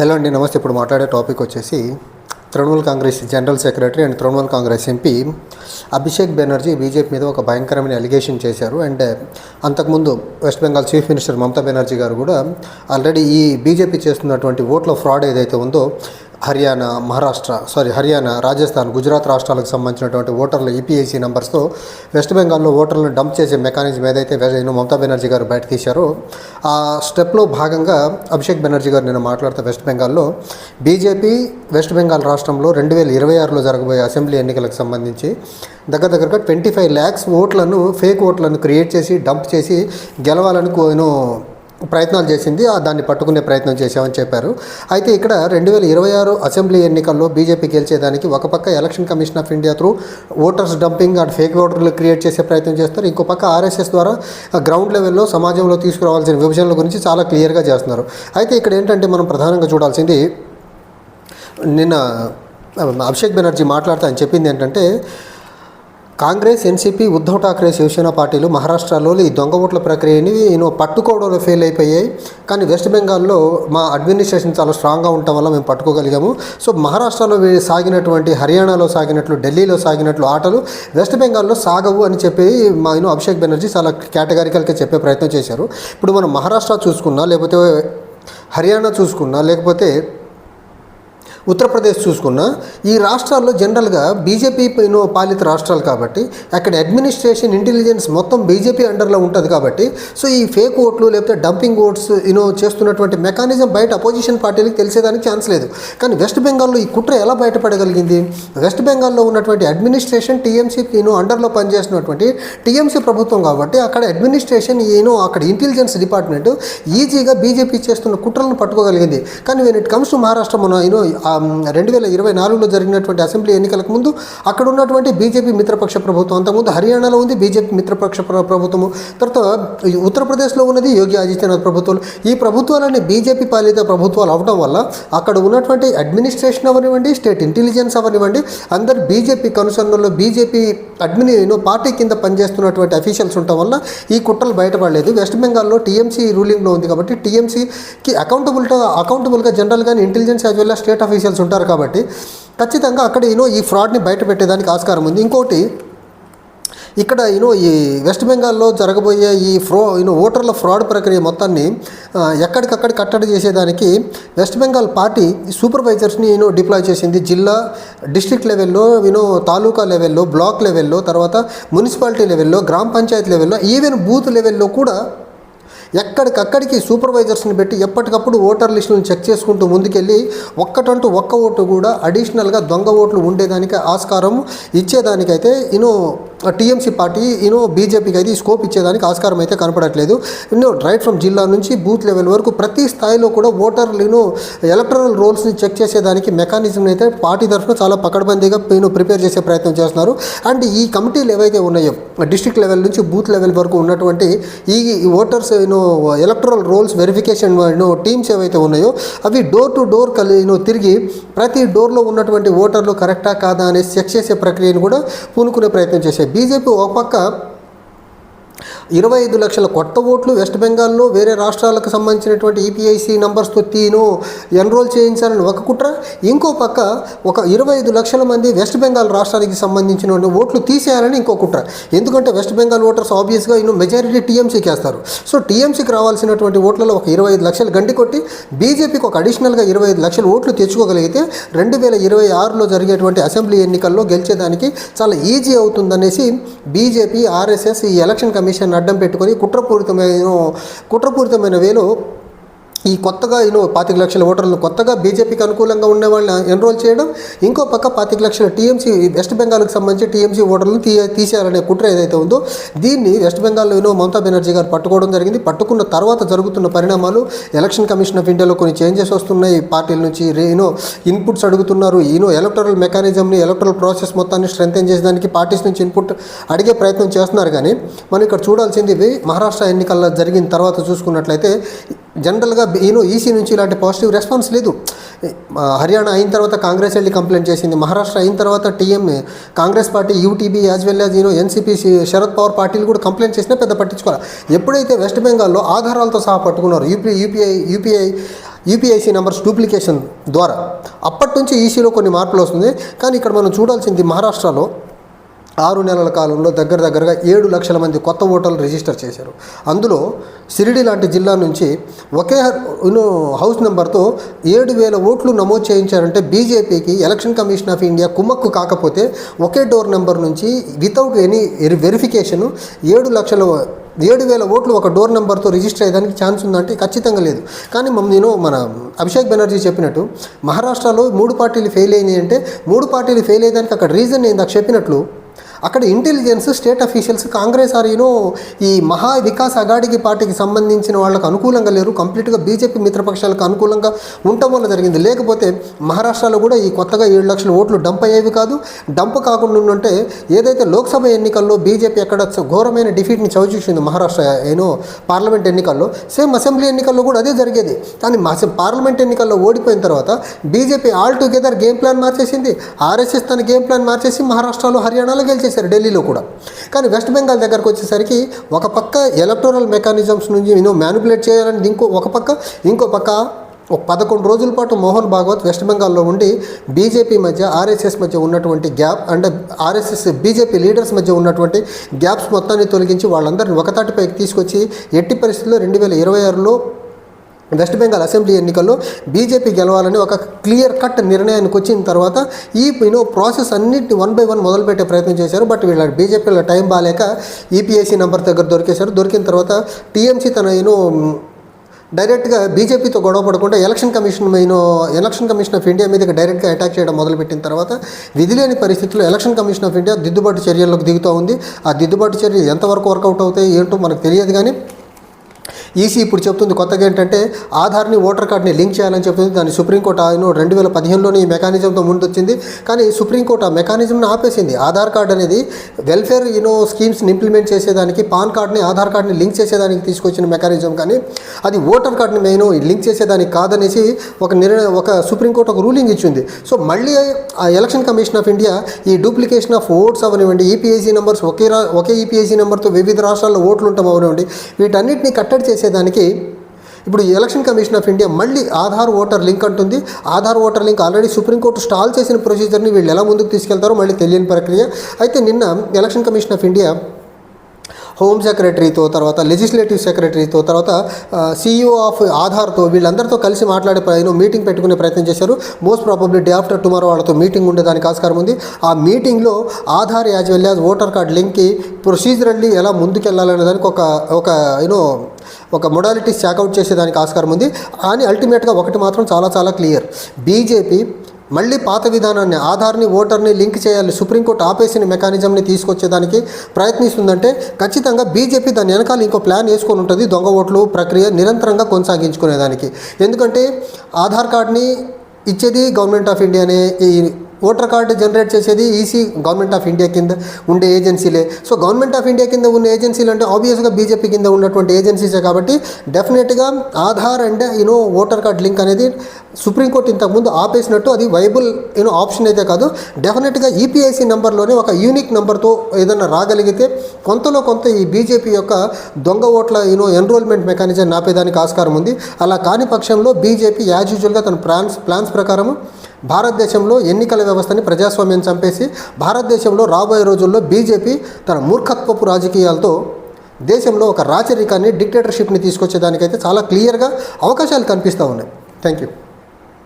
Hello అండి నమస్తే. ఇప్పుడు మాట్లాడే టాపిక్ వచ్చేసి Trinamool Congress general secretary and Trinamool Congress MP Abhishek Banerjee BJP మీద ఒక భయంకరమైన అలిగేషన్ చేశారు. అండ్ అంతకుముందు West Bengal chief minister Mamata Banerjee garu కూడా ఆల్రెడీ ఈ బీజేపీ చేస్తున్నటువంటి ఓట్ల ఫ్రాడ్ ఏదైతే ఉందో హర్యానా మహారాష్ట్ర సారీ హర్యానా రాజస్థాన్ గుజరాత్ రాష్ట్రాలకు సంబంధించినటువంటి ఓటర్ల ఈపీఐసీ నెంబర్స్తో వెస్ట్ బెంగాల్లో ఓటర్లను డంప్ చేసే మెకానిజం ఏదైతే వె- మమతా బెనర్జీ గారు బయట తీశారో ఆ స్టెప్లో భాగంగా అభిషేక్ బెనర్జీ గారు నేను మాట్లాడుతూ వెస్ట్ బెంగాల్లో బీజేపీ వెస్ట్ బెంగాల్ రాష్ట్రంలో రెండు వేల ఇరవై ఆరులో జరగబోయే అసెంబ్లీ ఎన్నికలకు సంబంధించి దగ్గర దగ్గరగా ట్వంటీ ఫైవ్ ల్యాక్స్ ఓట్లను ఫేక్ ఓట్లను క్రియేట్ చేసి డంప్ చేసి గెలవాలని కోను ప్రయత్నాలు చేసింది ఆ దాన్ని పట్టుకునే ప్రయత్నం చేశామని చెప్పారు. అయితే ఇక్కడ రెండు వేల ఇరవై ఆరు అసెంబ్లీ ఎన్నికల్లో బీజేపీ గెలిచేదానికి ఒక పక్క election commission of India through voters dumping and fake ఓటర్లు క్రియేట్ చేసే ప్రయత్నం చేస్తారు ఇంకో పక్క ఆర్ఎస్ఎస్ ద్వారా గ్రౌండ్ లెవెల్లో సమాజంలో తీసుకురావాల్సిన విభజనల గురించి చాలా క్లియర్గా చేస్తున్నారు. అయితే ఇక్కడ ఏంటంటే మనం ప్రధానంగా చూడాల్సింది నిన్న అభిషేక్ బెనర్జీ మాట్లాడుతూ ఆయన చెప్పింది ఏంటంటే కాంగ్రెస్ ఎన్సీపీ ఉద్ధవ్ ఠాక్రే శివసేన పార్టీలు మహారాష్ట్రలో ఈ దొంగ ఓట్ల ప్రక్రియని నేను పట్టుకోవడంలో ఫెయిల్ అయిపోయాయి. కానీ వెస్ట్ బెంగాల్లో మా అడ్మినిస్ట్రేషన్ చాలా స్ట్రాంగ్గా ఉండటం వల్ల మేము పట్టుకోగలిగాము. సో మహారాష్ట్రలో సాగినటువంటి హర్యానాలో సాగినట్లు ఢిల్లీలో సాగినట్లు ఆటలు వెస్ట్ బెంగాల్లో సాగవు అని చెప్పి మా నేను అభిషేక్ బెనర్జీ చాలా కేటగారికల్గా చెప్పే ప్రయత్నం చేశారు. ఇప్పుడు మనం మహారాష్ట్ర చూసుకున్నా లేకపోతే హర్యానా చూసుకున్నా లేకపోతే ఉత్తరప్రదేశ్ చూసుకున్నా ఈ రాష్ట్రాల్లో జనరల్గా బీజేపీ పాలిత రాష్ట్రాలు కాబట్టి అక్కడ అడ్మినిస్ట్రేషన్ ఇంటెలిజెన్స్ మొత్తం బీజేపీ అండర్లో ఉంటుంది కాబట్టి సో ఈ ఫేక్ ఓట్లు లేకపోతే డంపింగ్ ఓట్స్ యూనో చేస్తున్నటువంటి మెకానిజం బయట అపోజిషన్ పార్టీలకు తెలిసేదానికి ఛాన్స్ లేదు. కానీ వెస్ట్ బెంగాల్లో ఈ కుట్ర ఎలా బయటపడగలిగింది? వెస్ట్ బెంగాల్లో ఉన్నటువంటి అడ్మినిస్ట్రేషన్ టీఎంసీ ఈయన అండర్లో పనిచేస్తున్నటువంటి టీఎంసీ ప్రభుత్వం కాబట్టి అక్కడ అడ్మినిస్ట్రేషన్ ఈయన అక్కడ ఇంటెలిజెన్స్ డిపార్ట్మెంట్ ఈజీగా బీజేపీ చేస్తున్న కుట్రలను పట్టుకోగలిగింది. కానీ when it comes to Maharashtra మన యూనో రెండు వేల ఇరవై నాలుగులో జరిగినటువంటి అసెంబ్లీ ఎన్నికలకు ముందు అక్కడ ఉన్నటువంటి బీజేపీ మిత్రపక్ష ప్రభుత్వం. అంతకుముందు హర్యానాలో ఉంది బీజేపీ మిత్రపక్ష ప్రభుత్వము. తర్వాత ఈ ఉత్తరప్రదేశ్లో ఉన్నది యోగి ఆదిత్యనాథ్ ప్రభుత్వాలు. ఈ ప్రభుత్వాలన్నీ బీజేపీ పాలిత ప్రభుత్వాలు అవడం వల్ల అక్కడ ఉన్నటువంటి అడ్మినిస్ట్రేషన్ అవనివ్వండి స్టేట్ ఇంటెలిజెన్స్ అవనివ్వండి అందరు బీజేపీ కనుసరణలో బీజేపీ అడ్మిని పార్టీ కింద పనిచేస్తున్నటువంటి అఫీషియల్స్ ఉండటం వల్ల ఈ కుట్రలు బయటపడలేదు. వెస్ట్ బెంగాల్లో టీఎంసీ రూలింగ్లో ఉంది కాబట్టి టీఎంసీకి అకౌంటబుల్గా అకౌంటబుల్గా జనరల్గా intelligence as well state officials ఉంటారు కాబట్టి ఖచ్చితంగా అక్కడ యూనో ఈ ఫ్రాడ్ని బయట పెట్టేదానికి ఆస్కారం ఉంది. ఇంకోటి ఇక్కడ యూనో ఈ వెస్ట్ బెంగాల్లో జరగబోయే ఈ ఫ్రో యూనో ఓటర్ల ఫ్రాడ్ ప్రక్రియ మొత్తాన్ని ఎక్కడికక్కడ కట్టడి చేసేదానికి వెస్ట్ బెంగాల్ పార్టీ సూపర్వైజర్స్ని యూనో డిప్లాయ్ చేసింది. జిల్లా డిస్ట్రిక్ట్ లెవెల్లో యూనో తాలూకా లెవెల్లో బ్లాక్ లెవెల్లో తర్వాత మున్సిపాలిటీ లెవెల్లో గ్రామ పంచాయతీ లెవెల్లో ఈవెన్ బూత్ లెవెల్లో కూడా ఎక్కడికక్కడికి సూపర్వైజర్స్ని పెట్టి ఎప్పటికప్పుడు ఓటర్ లిస్టులను చెక్ చేసుకుంటూ ముందుకెళ్ళి ఒక్కటంటూ ఒక్క ఓటు కూడా అడిషనల్గా దొంగ ఓట్లు ఉండేదానికి ఆస్కారం ఇచ్చేదానికైతే ఇనో టీఎంసీ పార్టీ ఇనో బీజేపీకి అయితే ఈ స్కోప్ ఇచ్చేదానికి ఆస్కారం అయితే కనపడట్లేదు. ఇన్నో రైట్ ఫ్రమ్ జిల్లా నుంచి బూత్ లెవెల్ వరకు ప్రతి స్థాయిలో కూడా ఓటర్లు యూనో ఎలక్ట్రల్ రోల్స్ని చెక్ చేసేదానికి మెకానిజం అయితే పార్టీ తరఫున చాలా పకడ్బందీగా నేను ప్రిపేర్ చేసే ప్రయత్నం చేస్తున్నారు. అండ్ ఈ కమిటీలు ఏవైతే ఉన్నాయో డిస్ట్రిక్ట్ లెవెల్ నుంచి బూత్ లెవెల్ వరకు ఉన్నటువంటి ఈ voters you know electoral rolls verification you know teams ఏవైతే ఉన్నాయో అవి డోర్ టు డోర్ కలి యూనో తిరిగి ప్రతి డోర్లో ఉన్నటువంటి ఓటర్లు కరెక్టా కాదా అనేసి చెక్ చేసే ప్రక్రియను కూడా పూనుకునే ప్రయత్నం చేశాయి. బీజేపీ ఒక పక్క ఇరవై ఐదు లక్షల కొత్త ఓట్లు వెస్ట్ బెంగాల్లో వేరే రాష్ట్రాలకు సంబంధించినటువంటి ఈపీఐసి నంబర్స్తో తీను ఎన్రోల్ చేయించాలని ఒక కుట్ర. ఇంకో పక్క ఒక ఇరవై ఐదు లక్షల మంది వెస్ట్ బెంగాల్ రాష్ట్రానికి సంబంధించిన ఓట్లు తీసేయాలని ఇంకో కుట్ర. ఎందుకంటే వెస్ట్ బెంగాల్ ఓటర్స్ ఆబ్వియస్గా ఇನ್ನು మెజారిటీ టీఎంసీకి వేస్తారు. సో టీఎంసీకి రావాల్సినటువంటి ఓట్లలో ఒక ఇరవై ఐదు లక్షలు గండి కొట్టి బీజేపీకి ఒక అడిషనల్గా ఇరవై ఐదు లక్షలు ఓట్లు తెచ్చుకోగలిగితే రెండు వేల ఇరవై ఆరులో జరిగేటువంటి అసెంబ్లీ ఎన్నికల్లో గెలిచేదానికి చాలా ఈజీ అవుతుందనేసి బీజేపీ ఆర్ఎస్ఎస్ ఈ ఎలక్షన్ కమిషన్ అడ్డం పెట్టుకొని కుట్రపూరితమైన కుట్రపూరితమైన వేలో ఈ కొత్తగా యూనో పాతిక లక్షల ఓటర్లను కొత్తగా బీజేపీకి అనుకూలంగా ఉండే వాళ్ళని ఎన్రోల్ చేయడం ఇంకో పక్క పాతిక లక్షల టీఎంసీ వెస్ట్ బెంగాల్కి సంబంధించి టీఎంసీ ఓటర్లను తీ తీసేయాలనే కుట్ర ఏదైతే ఉందో దీన్ని వెస్ట్ బెంగాల్లో యూనో మమతా బెనర్జీ గారు పట్టుకోవడం జరిగింది. పట్టుకున్న తర్వాత జరుగుతున్న పరిణామాలు ఎలక్షన్ కమిషన్ ఆఫ్ ఇండియాలో కొన్ని చేంజెస్ వస్తున్నాయి. పార్టీల నుంచి రేనో ఇన్పుట్స్ అడుగుతున్నారు. ఈయనో ఎలక్టరల్ మెకానిజంని ఎలక్టరల్ ప్రాసెస్ మొత్తాన్ని స్ట్రెంగ్తెన్ చేసేదానికి పార్టీస్ నుంచి ఇన్పుట్ అడిగే ప్రయత్నం చేస్తున్నారు. కానీ మనం ఇక్కడ చూడాల్సింది మహారాష్ట్ర ఎన్నికల్లో జరిగిన తర్వాత చూసుకున్నట్లయితే జనరల్గా ఈనో ఈసీ నుంచి ఇలాంటి పాజిటివ్ రెస్పాన్స్ లేదు. హర్యానా అయిన తర్వాత కాంగ్రెస్ వెళ్ళి కంప్లైంట్ చేసింది. మహారాష్ట్ర అయిన తర్వాత TM Congress party UTB as well as you know NCP Sharad Pawar పార్టీలు కూడా కంప్లైంట్ చేసినా పెద్ద పట్టించుకోవాలి? ఎప్పుడైతే వెస్ట్ బెంగాల్లో ఆధారాలతో సహా పట్టుకున్నారు UP UPI UPI UPIC numbers duplication ద్వారా అప్పటి నుంచి ఈసీలో కొన్ని మార్పులు వస్తుంది కానీ ఇక్కడ మనం చూడాల్సింది మహారాష్ట్రలో ఆరు నెలల కాలంలో దగ్గర దగ్గరగా ఏడు లక్షల మంది కొత్త ఓటర్లు రిజిస్టర్ చేశారు. అందులో సిరిడి లాంటి జిల్లా నుంచి ఒకే హౌస్ నెంబర్తో ఏడు వేల ఓట్లు నమోదు చేయించారంటే బీజేపీకి ఎలక్షన్ కమిషన్ ఆఫ్ ఇండియా కుమ్మక్కు కాకపోతే ఒకే డోర్ నెంబర్ నుంచి వితౌట్ ఎనీ వెరిఫికేషన్ ఏడు లక్షల ఏడు వేల ఓట్లు ఒక డోర్ నెంబర్తో రిజిస్టర్ అయ్యడానికి ఛాన్స్ ఉందంటే ఖచ్చితంగా లేదు. కానీ మమ్ నేను మన అభిషేక్ బెనర్జీ చెప్పినట్టు మహారాష్ట్రలో మూడు పార్టీలు ఫెయిల్ అయినాయి అంటే మూడు పార్టీలు ఫెయిల్ అయ్యేదానికి అక్కడ రీజన్ నేను చెప్పినట్లు అక్కడ intelligence state officials Congress or you know ఈ మహా వికాస్ అగాడికి పార్టీకి సంబంధించిన వాళ్ళకు అనుకూలంగా లేరు. కంప్లీట్గా బీజేపీ మిత్రపక్షాలకు అనుకూలంగా ఉండటం వల్ల జరిగింది. లేకపోతే మహారాష్ట్రలో కూడా ఈ కొత్తగా ఏడు లక్షల ఓట్లు డంప్ అయ్యేవి కాదు. డంప్ కాకుండా ఉంటే ఏదైతే లోక్సభ ఎన్నికల్లో బీజేపీ ఎక్కడ ఘోరమైన డిఫీట్ని చవిచూసింది మహారాష్ట్ర ఏనో పార్లమెంట్ ఎన్నికల్లో సేమ్ అసెంబ్లీ ఎన్నికల్లో కూడా అదే జరిగేది. కానీ పార్లమెంట్ ఎన్నికల్లో ఓడిపోయిన తర్వాత BJP all together game plan మార్చేసింది. ఆర్ఎస్ఎస్ తన గేమ్ ప్లాన్ మార్చేసి మహారాష్ట్రలో హర్యానాలో చేశారు ఢిల్లీలో కూడా. కానీ వెస్ట్ బెంగాల్ దగ్గరకు వచ్చేసరికి ఒక పక్క ఎలక్టోరల్ మెకానిజమ్స్ నుంచి నేను మ్యానిపులేట్ చేయాలని ఇంకో ఒక పక్క ఇంకో పక్క ఒక పదకొండు రోజుల పాటు మోహన్ భాగవత్ వెస్ట్ బెంగాల్లో ఉండి బీజేపీ మధ్య ఆర్ఎస్ఎస్ మధ్య ఉన్నటువంటి గ్యాప్ అంటే ఆర్ఎస్ఎస్ బీజేపీ లీడర్స్ మధ్య ఉన్నటువంటి గ్యాప్స్ మొత్తాన్ని తొలగించి వాళ్ళందరిని ఒకతాటిపైకి తీసుకొచ్చి ఎట్టి పరిస్థితుల్లో రెండు వేల ఇరవై ఆరులో వెస్ట్ బెంగాల్ అసెంబ్లీ ఎన్నికల్లో బీజేపీ గెలవాలని ఒక క్లియర్ కట్ నిర్ణయానికి వచ్చిన తర్వాత ఈ యూనో ప్రాసెస్ అన్నింటి వన్ బై వన్ మొదలుపెట్టే ప్రయత్నం చేశారు. బట్ వీళ్ళ బీజేపీలో టైం బాగాలేక ఈపీఎస్సీ నెంబర్ దగ్గర దొరికేశారు. దొరికిన తర్వాత టీఎంసీ తన యూనో డైరెక్ట్గా బీజేపీతో గొడవ పడకుండా election commission main election commission of India మీదకి డైరెక్ట్గా అటాక్ చేయడం మొదలుపెట్టిన తర్వాత విధిలేని పరిస్థితుల్లో ఎలక్షన్ కమిషన్ ఆఫ్ ఇండియా దిద్దుబాటు చర్యల్లోకి దిగుతూ ఉంది. ఆ దిద్దుబాటు చర్యలు ఎంతవరకు వర్కౌట్ అవుతాయి ఏంటో మనకు తెలియదు కానీ ఈసీ ఇప్పుడు చెప్తుంది కొత్తగా ఏంటంటే ఆధార్ని ఓటర్ కార్డ్ని లింక్ చేయాలని చెప్తుంది. దాన్ని సుప్రీంకోర్టు ఆయన రెండు వేల పదిహేనులోనే ఈ మెకానిజంతో ముందొచ్చింది. కానీ సుప్రీంకోర్టు ఆ మెకానిజంని ఆపేసింది. ఆధార్ కార్డ్ అనేది వెల్ఫేర్ యూనో స్కీమ్స్ని ఇంప్లిమెంట్ చేసేదానికి పాన్ కార్డ్ని ఆధార్ కార్డ్ని లింక్ చేసేదానికి తీసుకొచ్చిన మెకానిజం. కానీ అది ఓటర్ కార్డ్ని మెయిన్ లింక్ చేసేదానికి కాదనేసి ఒక నిర్ణయం ఒక సుప్రీంకోర్టు ఒక రూలింగ్ ఇచ్చింది. సో మళ్ళీ ఆ ఎలక్షన్ కమిషన్ ఆఫ్ ఇండియా ఈ డూప్లికేషన్ ఆఫ్ ఓట్స్ అవనివ్వండి ఈపీఐసీ నెంబర్స్ ఒకే రా ఒకే ఈపీఐసీ నెంబర్తో వివిధ రాష్ట్రాల్లో ఓట్లు ఉంటాం అవనివ్వండి వీటన్నిటిని కట్టడి చేసేదానికి ఇప్పుడు ఎలక్షన్ కమిషన్ ఆఫ్ ఇండియా మళ్ళీ ఆధార్ ఓటర్ లింక్ అంటుంది. Aadhaar voter link already supreme court stall చేసిన ప్రొసీజర్ని వీళ్ళు ఎలా ముందుకు తీసుకెళ్తారో మళ్ళీ తెలియని ప్రక్రియ. అయితే నిన్న election commission of India home సెక్రటరీతో తర్వాత లెజిస్లేటివ్ సెక్రటరీతో తర్వాత సీఈఓ ఆఫ్ ఆధార్తో వీళ్ళందరితో కలిసి మాట్లాడే ప్రయత్నం మీటింగ్ పెట్టుకునే ప్రయత్నం చేశారు. Most probably day after tomorrow వాళ్ళతో మీటింగ్ ఉండేదానికి ఆస్కారం ఉంది. ఆ మీటింగ్లో Aadhaar as well as voter card లింక్కి procedurally ఎలా ముందుకెళ్ళాలనే దానికి ఒక ఒక యూనో ఒక మొడాలిటీస్ చాకౌట్ చేసేదానికి ఆస్కారం ఉంది. కానీ అల్టిమేట్గా ఒకటి మాత్రం చాలా చాలా క్లియర్ బీజేపీ మళ్ళీ పాత విధానాన్ని ఆధార్ని ఓటర్ని లింక్ చేయాలి. సుప్రీంకోర్టు ఆపేసిన మెకానిజంని తీసుకొచ్చేదానికి ప్రయత్నిస్తుందంటే ఖచ్చితంగా బీజేపీ దాని వెనకాల ఇంకో ప్లాన్ వేసుకొని ఉంటుంది. దొంగ ఓట్లు ప్రక్రియ నిరంతరంగా కొనసాగించుకునేదానికి. ఎందుకంటే ఆధార్ కార్డ్ని ఇచ్చేది గవర్నమెంట్ ఆఫ్ ఇండియానే ఈ ఓటర్ కార్డు జనరేట్ చేసేది ఈసీ గవర్నమెంట్ ఆఫ్ ఇండియా కింద ఉండే ఏజెన్సీలే. సో గవర్నమెంట్ ఆఫ్ ఇండియా కింద ఉన్న ఏజెన్సీలు అంటే ఆబ్వియస్గా బీజేపీ కింద ఉన్నటువంటి ఏజెన్సీసే కాబట్టి డెఫినెట్గా Aadhaar and you know voter card link అనేది సుప్రీంకోర్టు ఇంతకుముందు ఆపేసినట్టు అది వైబుల్ యూనో ఆప్షన్ అయితే కాదు. డెఫినెట్గా ఈపీఐసీ నెంబర్లోనే ఒక యూనిక్ నెంబర్తో ఏదైనా రాగలిగితే కొంతలో కొంత ఈ బీజేపీ యొక్క దొంగ ఓట్ల యూనో ఎన్రోల్మెంట్ మెకానిజం నాపేదానికి ఆస్కారం ఉంది. అలా కాని పక్షంలో బీజేపీ యాజ్ యూజువల్గా తన ప్లాన్స్ ప్లాన్స్ ప్రకారము భారతదేశంలో ఎన్నికల వ్యవస్థని ప్రజాస్వామ్యం చంపేసి భారతదేశంలో రాబోయే రోజుల్లో బీజేపీ తన మూర్ఖత్వపు రాజకీయాలతో దేశంలో ఒక రాచరికాన్ని డిక్టేటర్షిప్ని తీసుకొచ్చేదానికైతే చాలా క్లియర్గా అవకాశాలు కనిపిస్తూ ఉన్నాయి. Thank you